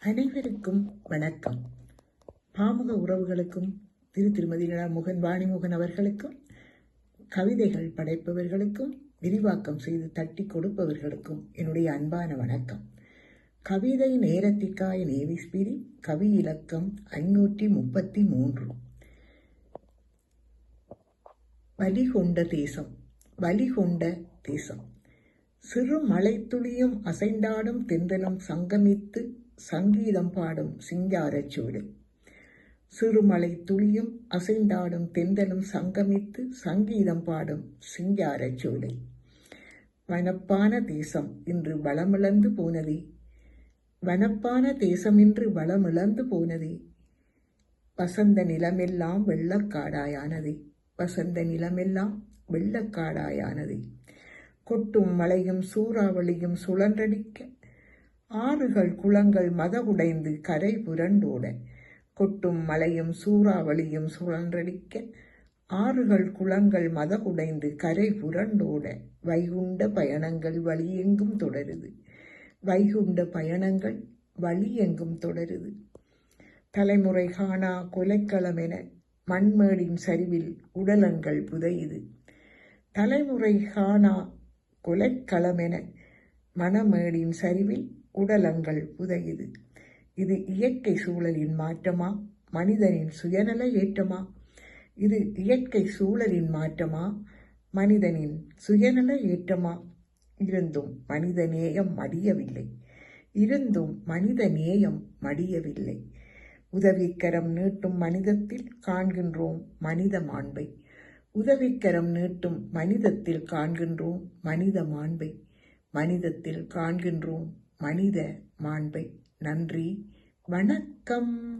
அனைவருக்கும் வணக்கம். பாமுக உறவுகளுக்கும் திரு திருமதி முகன் வாணிமுகன் அவர்களுக்கும் கவிதைகள் படைப்பவர்களுக்கும் விரிவாக்கம் செய்து தட்டி கொடுப்பவர்களுக்கும் என்னுடைய அன்பான வணக்கம். கவிதை நேரத்திற்காய நேவிஸ்பிரி கவி இலக்கம் ஐநூற்றி முப்பத்தி மூன்று. வலி கொண்ட தேசம் வலி கொண்ட தேசம். சிறு மலைத்துளியும் அசைந்தாடும் தென்றலும் சங்கமித்து சங்கீதம் பாடும் சிங்காரச் சோலை சிறுமலை துளியும் அசைந்தாடும் தெந்தலும் சங்கமித்து சங்கீதம் பாடும் சிங்காரச் சோலை வனப்பான தேசம் இன்று வளமிழந்து போனதே. வனப்பான தேசம் இன்று வளமிழந்து போனதே. வசந்த நிலமெல்லாம் வெள்ளக்காடாயானதே. வசந்த நிலமெல்லாம் வெள்ளக்காடாயானதே. கொட்டும் மலையும் சூறாவளியும் சுழன்றடிக்க ஆறுகள் குளங்கள் மதகுடைந்து கரை புரண்டோட. கொட்டும் மலையும் சூறாவளியும் சுழன்றடிக்க ஆறுகள் குளங்கள் மதகுடைந்து கரை புரண்டோட. வைகுண்ட பயணங்கள் வழியெங்கும் தொடருது. வைகுண்ட பயணங்கள் வழியெங்கும் தொடருது. தலைமுறை காணா கொலைக்களம் என மண்மேடின் சரிவில் உடலங்கள் புதையுது. தலைமுறை காணா கொலைக்களமென மணமேடின் சரிவில் உடலங்கள் புதையுது. இது இயற்கை சூழலின் மாற்றமா? மனிதனின் சுயநல ஏற்றமா? இது இயற்கை சூழலின் மாற்றமா? மனிதனின் சுயநல ஏற்றமா? இருந்தும் மனித நேயம் மடியவில்லை. இருந்தும் மனித நேயம் மடியவில்லை. உதவிக்கரம் நீட்டும் மனிதத்தில் காண்கின்றோம் மனித மாண்பை. உதவிக்கரம் நீட்டும் மனிதத்தில் காண்கின்றோம் மனித மாண்பை. மனிதத்தில் காண்கின்றோம் மனித மாண்பை. நன்றி. வணக்கம்.